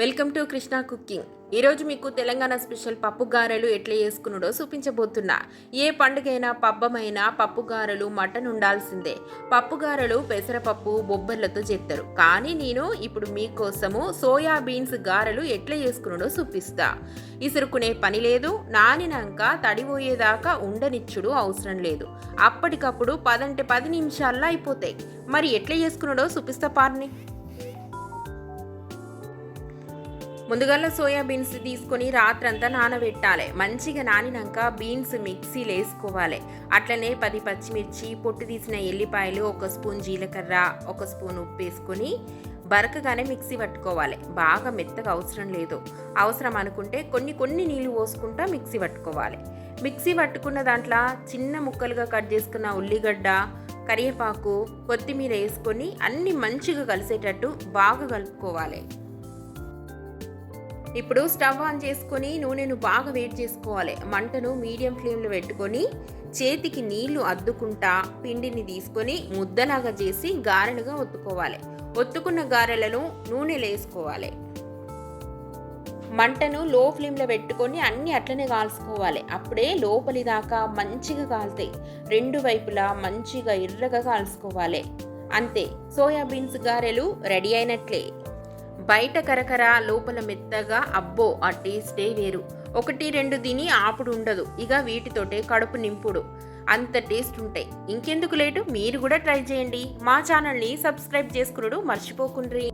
Welcome to Krishna cooking. ఈరోజు మీకు Telangana special పప్పు గారెలు ఎట్లా చేసుకున్నాడో చూపించబోతున్నా. ఏ పండుగైనా పబ్బమైనా పప్పు గారెలు మటన్ ఉండాల్సిందే. పప్పు గారెలు పెసరపప్పు బొబ్బర్లతో చేస్తారు కానీ నేను ఇప్పుడు మీకోసము సోయా బీన్స్ గారెలు ఎట్లా చేసుకున్నాడో చూపిస్తా. ఇసురుకునే పని లేదు నానినాక తడిపోయేదాకా ఉండనిచ్చుడు అవసరం లేదు. అప్పటికప్పుడు పదంటే పది నిమిషాల్లో అయిపోతాయి. మరి ఎట్లా చేసుకున్నాడో చూపిస్తా పార్ని. ముందుగా సోయా బీన్స్ తీసుకొని రాత్రంతా నానబెట్టాలి. మంచిగా నానినాక బీన్స్ మిక్సీలో వేసుకోవాలి. అట్లనే పది పచ్చిమిర్చి పొట్టు తీసిన ఎల్లిపాయలు ఒక స్పూన్ జీలకర్ర ఒక స్పూన్ ఉప్పు వేసుకొని బరకగానే మిక్సీ పట్టుకోవాలి. బాగా మెత్తగా అవసరం లేదు. అవసరం అనుకుంటే కొన్ని కొన్ని నీళ్ళు పోసుకుంటా మిక్సీ పట్టుకోవాలి. మిక్సీ పట్టుకున్న దాంట్లో చిన్న ముక్కలుగా కట్ చేసుకున్న ఉల్లిగడ్డ కరివేపాకు కొత్తిమీర వేసుకొని అన్ని మంచిగా కలిసేటట్టు బాగా కలుపుకోవాలి. ఇప్పుడు స్టవ్ ఆన్ చేసుకొని నూనెను బాగా వేడి చేసుకోవాలి. మంటను మీడియం ఫ్లేమ్లో పెట్టుకొని చేతికి నీళ్ళు అద్దుకుంటా పిండిని తీసుకొని ముద్దలాగా చేసి గారెలుగా ఒత్తుకోవాలి. ఒత్తుకున్న గారెలను నూనెలో వేసుకోవాలి. మంటను లో ఫ్లేమ్లో పెట్టుకొని అన్ని అట్లనే కాల్చుకోవాలి. అప్పుడే లోపలి దాకా మంచిగా కాలుతాయి. రెండు వైపులా మంచిగా ఎర్రగా కాల్చుకోవాలి. అంతే. సోయాబీన్స్ గారెలు రెడీ అయినట్లే. బయట కరకర లోపల మెత్తగా అబ్బో ఆ టేస్టే వేరు. ఒకటి రెండు తిని ఆపుడు ఉండదు. ఇక వీటితోటే కడుపు నింపుడు. అంత టేస్ట్ ఉంటాయి. ఇంకెందుకు లేటు? మీరు కూడా ట్రై చేయండి. మా ఛానల్ని సబ్స్క్రైబ్ చేసుకున్నాడు మర్చిపోకుండ్రి.